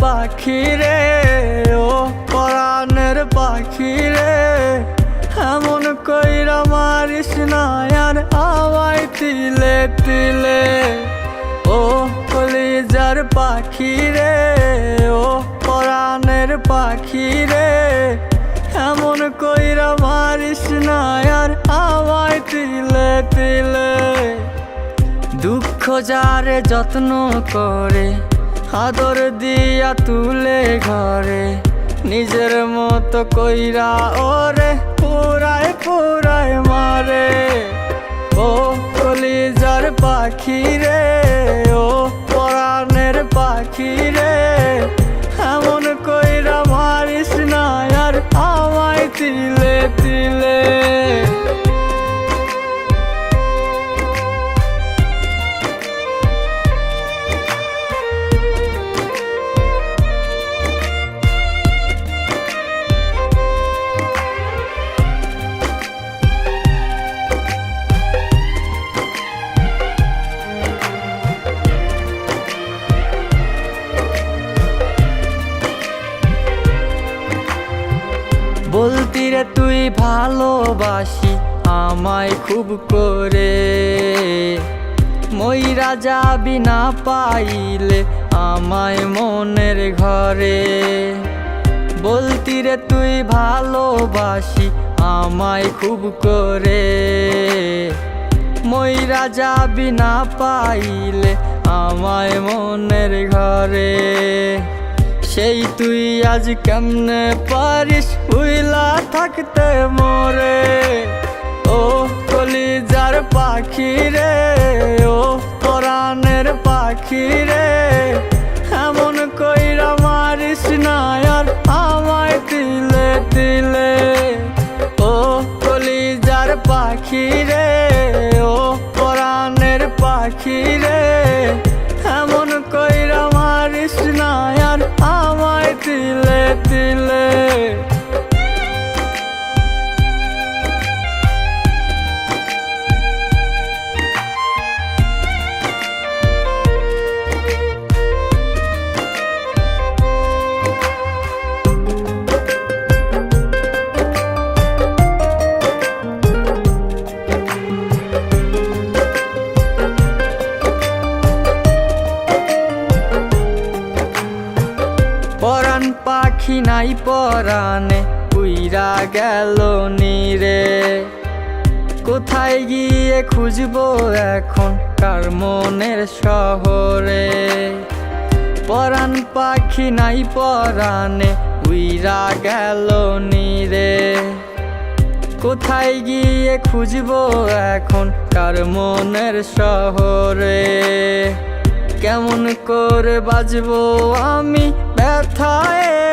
পাখি রে, ও পরাণের পাখি রে। এমন কইরা মারিস না, আর আমায় তিলে তিলে। ও কলিজার পাখি রে, ও পরাণের পাখি রে। এমন কইরা মারিস না, আর আমায় তিলে তিলে। দুঃখ যারে যত্ন করে আদর দিয়া তুলে ঘরে, নিজের মতো কইরা ওরে, পুরায় পুরায় মারে। ও কলিজার পাখি রে, ও পরাণের পাখি রে ভালোবাসি, আমায় খুব করে। ময়রা যাবি না পাইলে আমায় মনের ঘরে। বলতি রে তুই ভালোবাসি, আমায় খুব করে। ময়রা যাবি না পাইলে আমায় মনের ঘরে। সেই তুই আজ কেমনে পারিস উইলা থাকতে মোরে? ও কলিজার পাখি রে, ও পরাণের পাখি রে, এমন কইরা মারিস না আর আমায় তিলে তিলে। ও কলিজার পাখি রে, ও পরাণের পাখি রে পাখি নাই পরাণে, উইরা গেল নিরে কোথায় গিয়ে খুঁজবো এখন কার মনের শহরে? পরাণ পাখি নাই পরাণে, উইরা গেল নিরে কোথায় গিয়ে খুঁজবো এখন কার মনের শহরে? কেমন করে বাজবো আমি ব্যথায়?